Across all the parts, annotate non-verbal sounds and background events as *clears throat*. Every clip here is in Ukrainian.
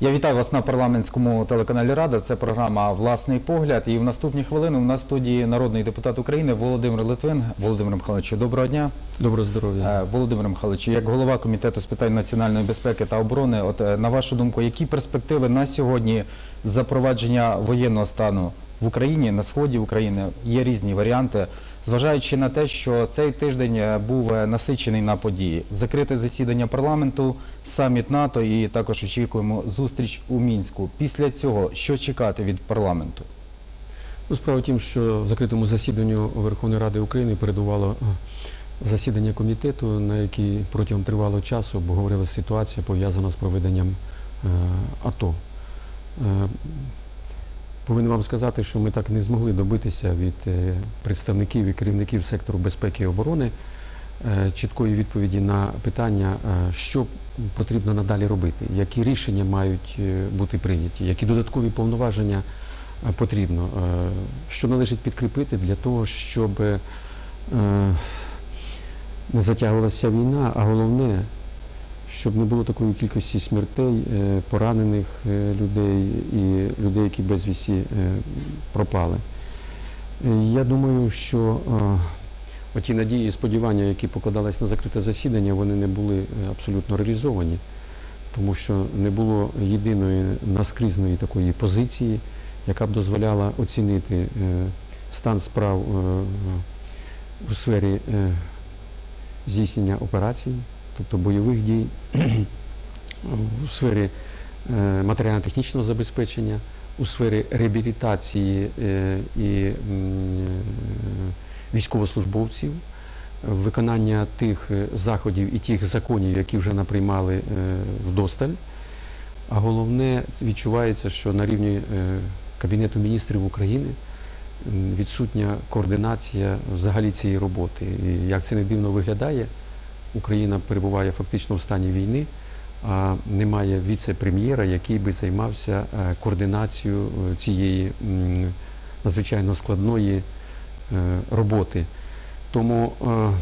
Я вітаю вас на парламентському телеканалі Рада. Це програма Власний погляд. І в наступні хвилини у нас в студії народний депутат України Володимир Литвин. Володимир Михайловичу, доброго дня. Доброго здоров'я. Е, Володимир Михайлович, як голова комітету з питань національної безпеки та оборони, от е, на вашу думку, які перспективи на сьогодні запровадження воєнного стану в Україні на сході України? Є різні варіанти. Зважаючи на те, що цей тиждень е, був е, насичений на події, закрите засідання парламенту, саміт НАТО і також очікуємо зустріч у мінську. Після цього що чекати від парламенту? Ну, справа в тім, що в закритому засіданню Верховної Ради України передувало е, засідання комітету, на якій протягом тривалого часу обговорилася ситуація, пов'язана з проведенням е, АТО. Е, Повинен вам сказати, що ми так не змогли добитися від е, представників і керівників сектору безпеки і оборони е, чіткої відповіді на питання, е, що потрібно надалі робити, які рішення мають бути прийняті, які додаткові повноваження потрібно, що належить підкріпити для того, щоб не затягувалася війна, а головне, щоб не було такої кількості смертей, е, поранених е, людей і людей, які безвісті е, пропали. Я думаю, що оті надії і сподівання, які покладались на закрите засідання, вони не були абсолютно реалізовані, тому що не було єдиної наскрізної такої позиції, яка б дозволяла оцінити стан справ у сфері здійснення операцій, тобто бойових дій, у сфері е, матеріально-технічного забезпечення, у сфері реабілітації е, і е, військовослужбовців, виконання тих заходів і тих законів, які вже наприймали вдосталь. А головне, відчувається, що на рівні Кабінету міністрів України відсутня координація взагалі цієї роботи. І як це не дивно виглядає, Україна перебуває фактично в стані війни, а немає віце-прем'єра, який би займався е, координацією е, цієї надзвичайно складної е, роботи. Тому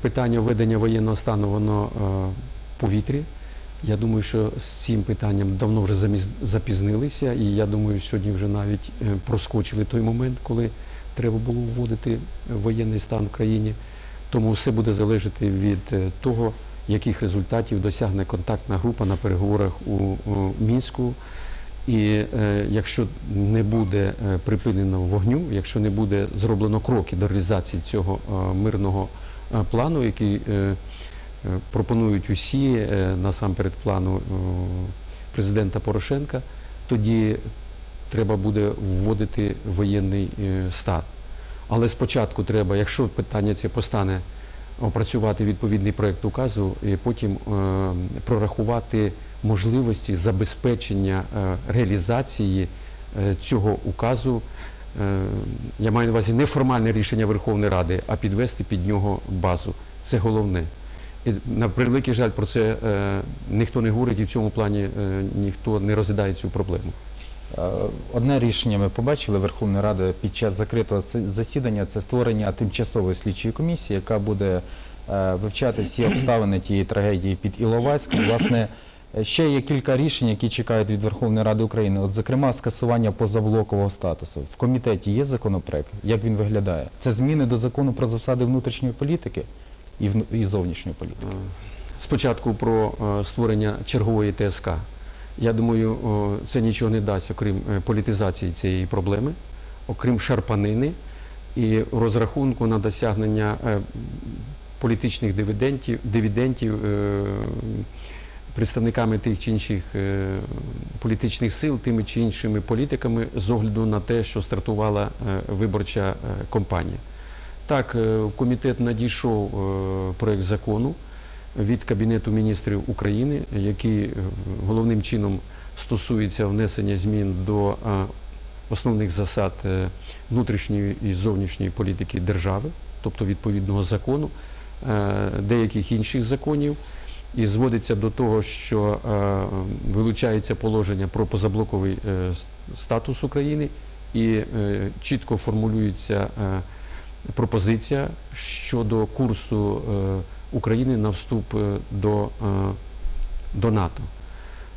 питання введення воєнного стану воно в повітрі. Я думаю, що з цим питанням давно вже запізнилися, і я думаю, сьогодні вже навіть проскочили той момент, коли треба було вводити воєнний стан в країні. Тому все буде залежати від е, того, яких результатів досягне контактна група на переговорах у, Мінську. І е, якщо не буде е, припинено вогню, якщо не буде зроблено кроки до реалізації цього мирного плану, який пропонують усі е, насамперед плану президента Порошенка, тоді треба буде вводити воєнний е, стан. Але спочатку треба, якщо питання це постане, опрацювати відповідний проєкт указу і потім е, прорахувати можливості забезпечення е, реалізації е, цього указу. Е, я маю на увазі не формальне рішення Верховної Ради, а підвести під нього базу. Це головне. І на превеликий жаль, про це е, ніхто не говорить і в цьому плані е, ніхто не розглядає цю проблему. Е, Одне рішення ми побачили Верховної Ради під час закритого засідання це створення тимчасової слідчої комісії, яка буде е, вивчати всі обставини тієї трагедії під Іловайськом. Власне, е, ще є кілька рішень, які чекають від Верховної Ради України. От, зокрема, скасування позаблокового статусу. В комітеті є законопроект. Як він виглядає? Це зміни до закону про засади внутрішньої політики і, зовнішньої політики. Спочатку про е, створення чергової ТСК. Я думаю, це нічого не дасть, окрім е, політизації цієї проблеми, окрім шарпанини і розрахунку на досягнення е, політичних дивідентів, дивідентів е, представниками тих чи інших політичних сил, тими чи іншими політиками з огляду на те, що стартувала виборча кампанія. Так, в комітет надійшов проект закону від Кабінету міністрів України, який е, головним чином стосується внесення змін до е, основних засад е, внутрішньої і зовнішньої політики держави, тобто відповідного закону, деяких інших законів, і зводиться до того, що вилучається положення про позаблоковий статус України і чітко формулюється пропозиція щодо курсу е, України на вступ е, до, е, до НАТО.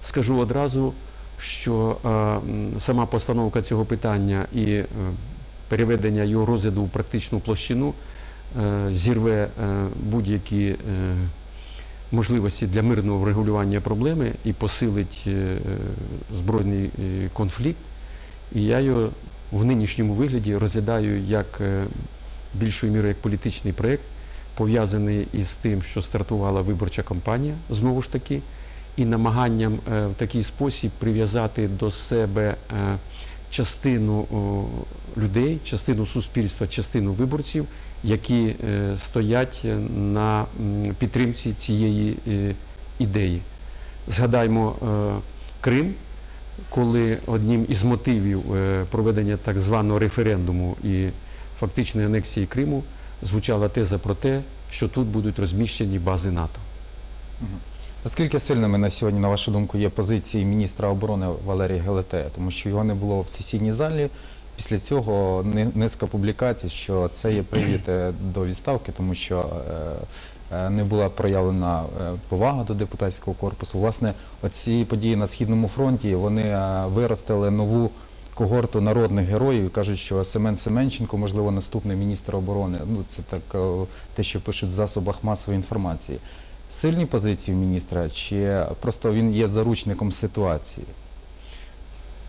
Скажу одразу, що е, сама постановка цього питання і переведення його розгляду в практичну площину зірве будь-які можливості для мирного врегулювання проблеми і посилить збройний конфлікт. І я його в нинішньому вигляді розглядаю як більшою мірою як політичний проєкт, пов'язаний із тим, що стартувала виборча кампанія, знову ж таки, і намаганням е, в такий спосіб прив'язати до себе е, частину людей, частину суспільства, частину виборців, які е, стоять на підтримці цієї ідеї. Згадаймо Крим, коли одним із мотивів проведення так званого референдуму і фактичної анексії Криму звучала теза про те, що тут будуть розміщені бази НАТО. Наскільки сильними на сьогодні, на вашу думку, є позиції міністра оборони Валерія Гелетея? Тому що його не було в сесійній залі. Після цього ни- низка публікацій, що це є привід е, до відставки, тому що е, е, не була проявлена повага до депутатського корпусу. Власне, оці події на східному фронті вони виростили нову когорту народних героїв кажуть, що Семен Семенченко, можливо, наступний міністр оборони. Ну це так е, те, що пишуть в засобах масової інформації. Сильні позиції міністра, чи просто він є заручником ситуації?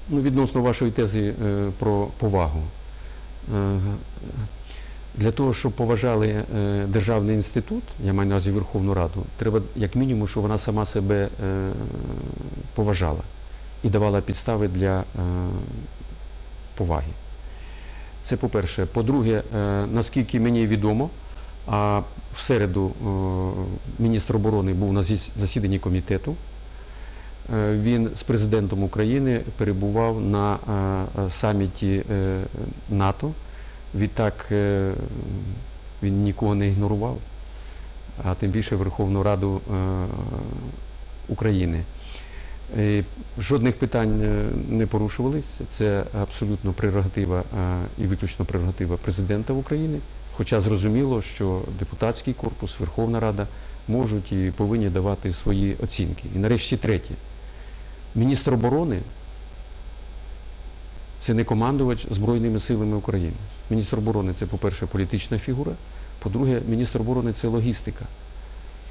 Ну, відносно вашої тези е, про повагу. Е, Для того, щоб поважали державний інститут, я маю на увазі Верховну Раду, треба як мінімум, щоб вона сама себе поважала і давала підстави для е, поваги. Це по-перше. По-друге, е, наскільки мені відомо, а в середу е, міністр оборони був на засіданні комітету. Він з президентом України перебував на саміті НАТО. Відтак він нікого не ігнорував, а тим більше Верховну Раду України. Е, Жодних питань е, не порушувались. Це абсолютно прерогатива е, і виключно прерогатива президента України. Хоча зрозуміло, що депутатський корпус, Верховна Рада можуть і повинні давати свої оцінки. І нарешті третє. Міністр оборони це не командувач Збройними силами України. Міністр оборони це, по-перше, політична фігура, по-друге, міністр оборони це логістика,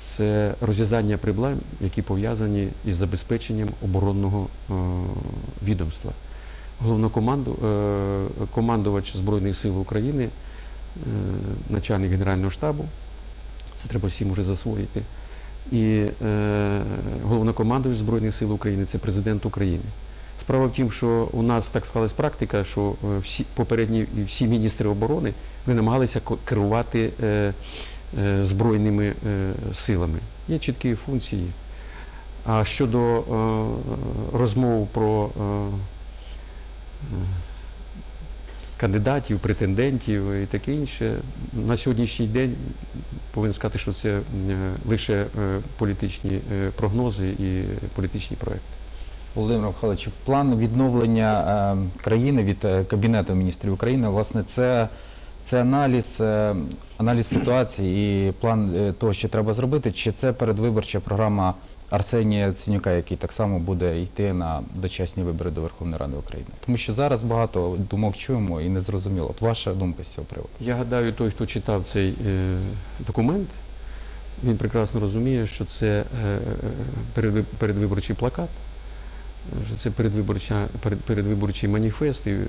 це розв'язання проблем, які пов'язані із забезпеченням оборонного е, відомства. Головнокоманду, е, Збройних сил України, е, начальник Генерального штабу, це треба всім уже засвоїти. І головнокомандувач Збройних сил України це президент України. Справа в тім, що у нас так склалась практика, що всі попередні всі міністри оборони вони намагалися керувати збройними е, силами. Є чіткі функції. А щодо е, розмов про е, е, кандидатів, претендентів і таке інше, на сьогоднішній день повинен сказати, що це е, лише е, політичні е, прогнози і політичні проекти. Володимир Михайлович, план відновлення е, країни від е, Кабінету міністрів України, власне, це, це аналіз, е, аналіз ситуації і план е, того, що треба зробити, чи це передвиборча програма Арсенія Ценюка, який так само буде йти на дочасні вибори до Верховної Ради України? Тому що зараз багато думок чуємо і не зрозуміло. От ваша думка з цього приводу. Я гадаю, той, хто читав цей е, документ, він прекрасно розуміє, що це е, передвиборчий плакат, що це передвиборча, перед, передвиборчий маніфест, і е,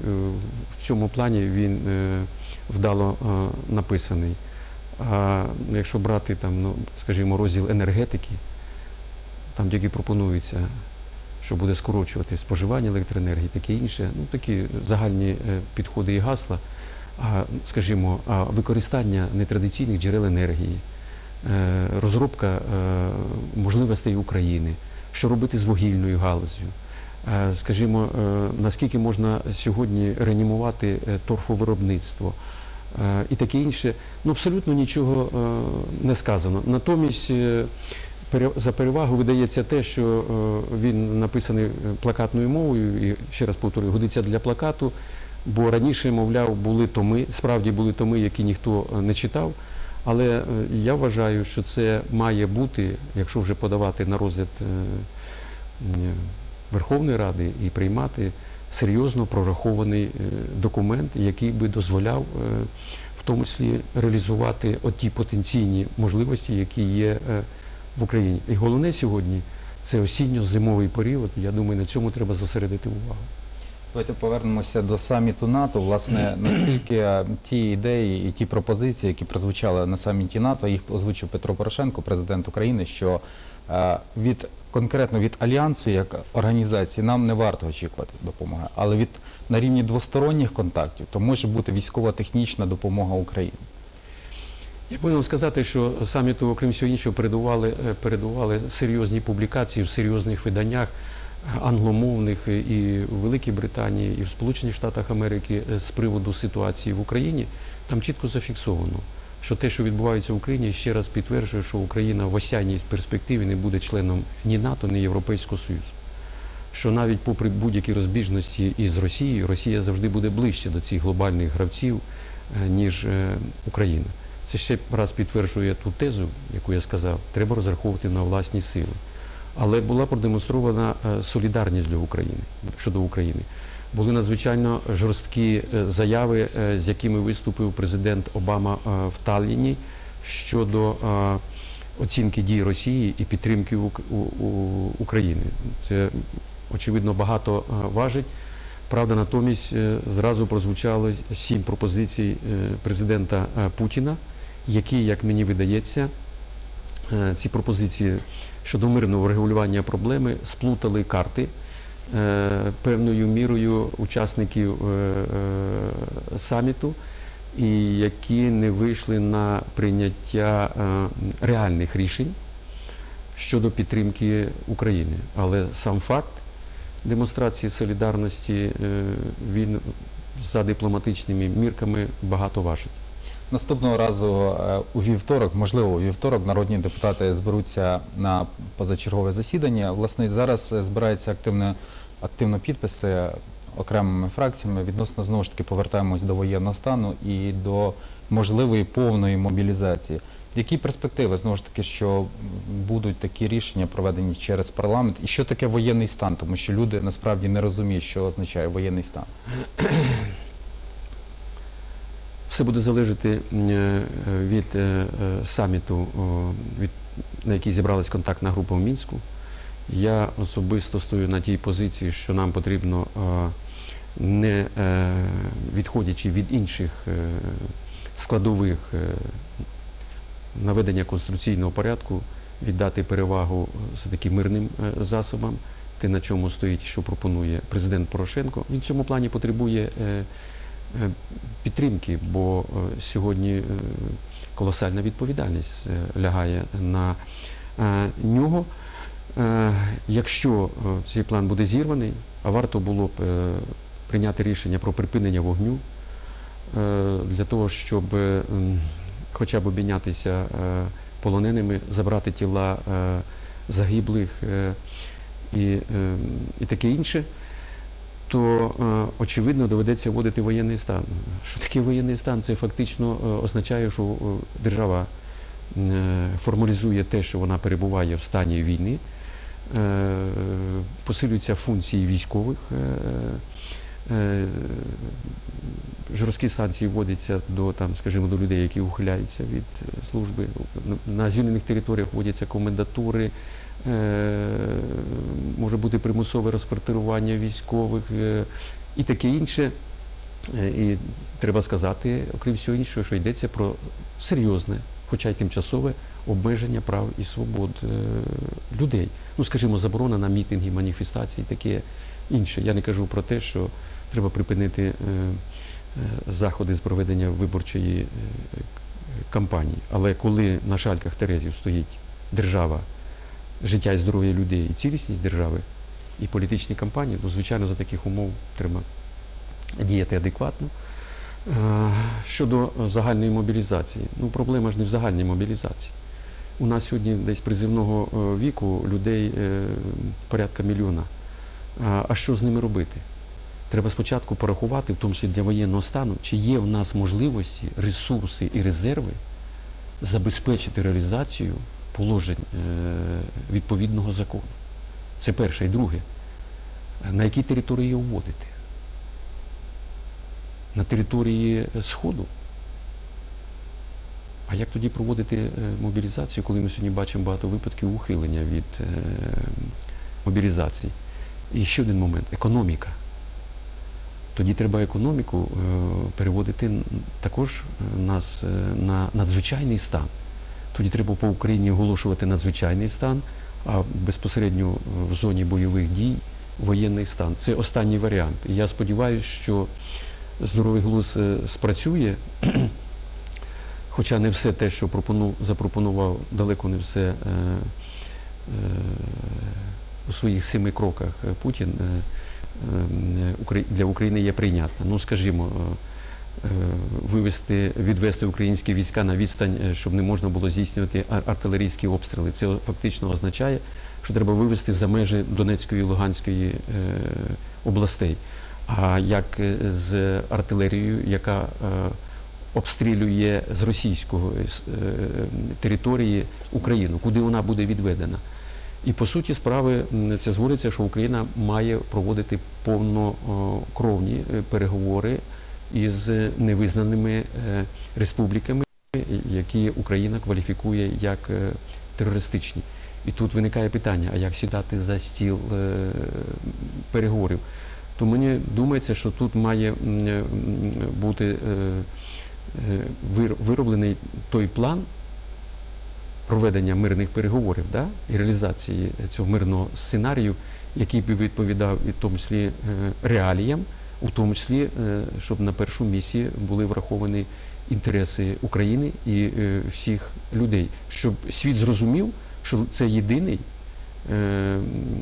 в цьому плані він е, вдало е, написаний. А якщо брати там, ну, скажімо, розділ енергетики, там тільки пропонується, що буде скорочувати споживання електроенергії, таке інше, ну такі загальні е, підходи і гасла а, скажімо, а, використання нетрадиційних джерел енергії, е, розробка можливостей України, що робити з вугільною галузю. Е, Скажімо, е, наскільки можна сьогодні реанімувати е, торфовиробництво і таке інше, ну абсолютно нічого не сказано. Натомість за перевагу видається те, що він написаний плакатною мовою, і ще раз повторюю, годиться для плакату. Бо раніше, мовляв, були томи, справді були томи, які ніхто не читав. Але я вважаю, що це має бути, якщо вже подавати на розгляд Верховної Ради і приймати серйозно прорахований е, документ, який би дозволяв е, в тому числі реалізувати оті потенційні можливості, які є е, в Україні. І головне сьогодні це осінньо-зимовий період. Я думаю, на цьому треба зосередити увагу. Давайте повернемося до саміту НАТО. Власне, *clears throat* наскільки ті ідеї і ті пропозиції, які прозвучали на саміті НАТО, їх озвучив Петро Порошенко, президент України, що від конкретно від альянсу як організації нам не варто очікувати допомоги, але від на рівні двосторонніх контактів то може бути військово-технічна допомога Україні. Я повинен сказати, що саміту, окрім всього іншого, передували, е, передували серйозні публікації в серйозних виданнях англомовних і в Великій Британії, і в Сполучених Штатах Америки е, з приводу ситуації в Україні. Там чітко зафіксовано, що те, що відбувається в Україні, ще раз підтверджує, що Україна в осянній перспективі не буде членом ні НАТО, ні Європейського Союзу. Що навіть попри будь-які розбіжності із Росією, Росія завжди буде ближче до цих глобальних гравців, е, ніж е, Україна. Це ще раз підтверджує ту тезу, яку я сказав, треба розраховувати на власні сили. Але була продемонстрована е, солідарність для України щодо України. Були надзвичайно жорсткі е, заяви, е, з якими виступив президент Обама е, в Талліні щодо оцінки дій Росії і підтримки України. Це очевидно багато важить. Правда, натомість зразу прозвучало сім пропозицій президента Путіна, які, як мені видається, ці пропозиції щодо мирного врегулювання проблеми сплутали карти певною мірою учасників е, е, саміту, і які не вийшли на прийняття е, реальних рішень щодо підтримки України. Але сам факт демонстрації солідарності е, він за дипломатичними мірками багато важить. Наступного разу е, у вівторок, можливо, у вівторок народні депутати зберуться на позачергове засідання. Власне, зараз е, збираються активно, активно підписи окремими фракціями. Відносно знову ж таки повертаємось до воєнного стану і до можливої повної мобілізації. Які перспективи знову ж таки, що будуть такі рішення проведені через парламент, і що таке воєнний стан? Тому що люди насправді не розуміють, що означає воєнний стан. Все буде залежати е, від е, е, саміту, від, на який зібралась контактна група в Мінську. Я особисто стою на тій позиції, що нам потрібно, не відходячи від інших складових наведення конституційного порядку, віддати перевагу все-таки мирним засобам, те, на чому стоїть, що пропонує президент Порошенко. Він в цьому плані потребує підтримки, бо е, сьогодні е, колосальна відповідальність е, лягає на е, нього. Е, Якщо е, цей план буде зірваний, а варто було б е, прийняти рішення про припинення вогню е, для того, щоб е, хоча б обмінятися е, полоненими, забрати тіла е, загиблих е, і, е, і таке інше, то е, очевидно доведеться вводити воєнний стан. Що таке воєнний стан? Це фактично е, означає, що е, держава формалізує те, що вона перебуває в стані війни, посилюються функції військових. Жорсткі санкції вводяться до там, скажімо, до людей, які ухиляються від служби. На звільнених територіях вводяться комендатури, може бути примусове розквартирування військових е, і таке інше. Е, І треба сказати, окрім всього іншого, що йдеться про серйозне, хоча й тимчасове обмеження прав і свобод е, людей. Ну, скажімо, заборона на мітинги, маніфестації, і таке інше. Я не кажу про те, що треба припинити е, е, заходи з проведення виборчої е, кампанії. Але коли на шальках Терезів стоїть держава, життя і здоров'я людей і цілісність держави, і політичні кампанії, то, звичайно, за таких умов треба діяти адекватно. Е, Щодо загальної мобілізації, ну проблема ж не в загальній мобілізації. У нас сьогодні десь призивного е, віку людей е, порядка мільйона. А що з ними робити? Треба спочатку порахувати, в тому числі для воєнного стану, чи є в нас можливості, ресурси і резерви забезпечити реалізацію положень е, відповідного закону. Це перше. І друге. На якій території його вводити? На території Сходу? А як тоді проводити е, мобілізацію, коли ми сьогодні бачимо багато випадків ухилення від е, мобілізації? І ще один момент економіка. Тоді треба економіку переводити також нас на надзвичайний стан. Тоді треба по Україні оголошувати надзвичайний стан, а безпосередньо в зоні бойових дій воєнний стан. Це останній варіант. І я сподіваюся, що здоровий глузд е, спрацює, *clears throat* хоча не все те, що запропонував, далеко не все е, е, у своїх семи кроках Путін для України є прийнятна. Ну, скажімо, вивести, відвести українські війська на відстань, е, щоб не можна було здійснювати артилерійські обстріли. Це фактично означає, що треба вивести за межі Донецької і Луганської е, областей. А як е, з артилерією, яка е, обстрілює з е, е, території Україну, куди вона буде відведена? І по суті справи це зводиться, що Україна має проводити повнокровні е, переговори із невизнаними е, республіками, які Україна кваліфікує як е, терористичні. І тут виникає питання: а як сідати за стіл е, переговорів? То мені думається, що тут має бути вироблений той план проведення мирних переговорів да, і реалізації цього мирного сценарію, який би відповідав і в тому числі реаліям, у тому числі, е, щоб на першу місії були враховані інтереси України і е, всіх людей, щоб світ зрозумів, що це єдиний е,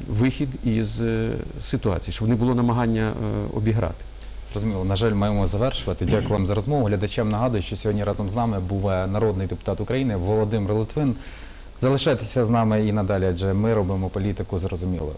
вихід із ситуації, щоб не було намагання обіграти. Зрозуміло, на жаль, маємо завершувати. Дякую вам за розмову. Глядачам нагадую, що сьогодні разом з нами був народний депутат України Володимир Литвин. Залишайтеся з нами і надалі, адже ми робимо політику зрозумілою.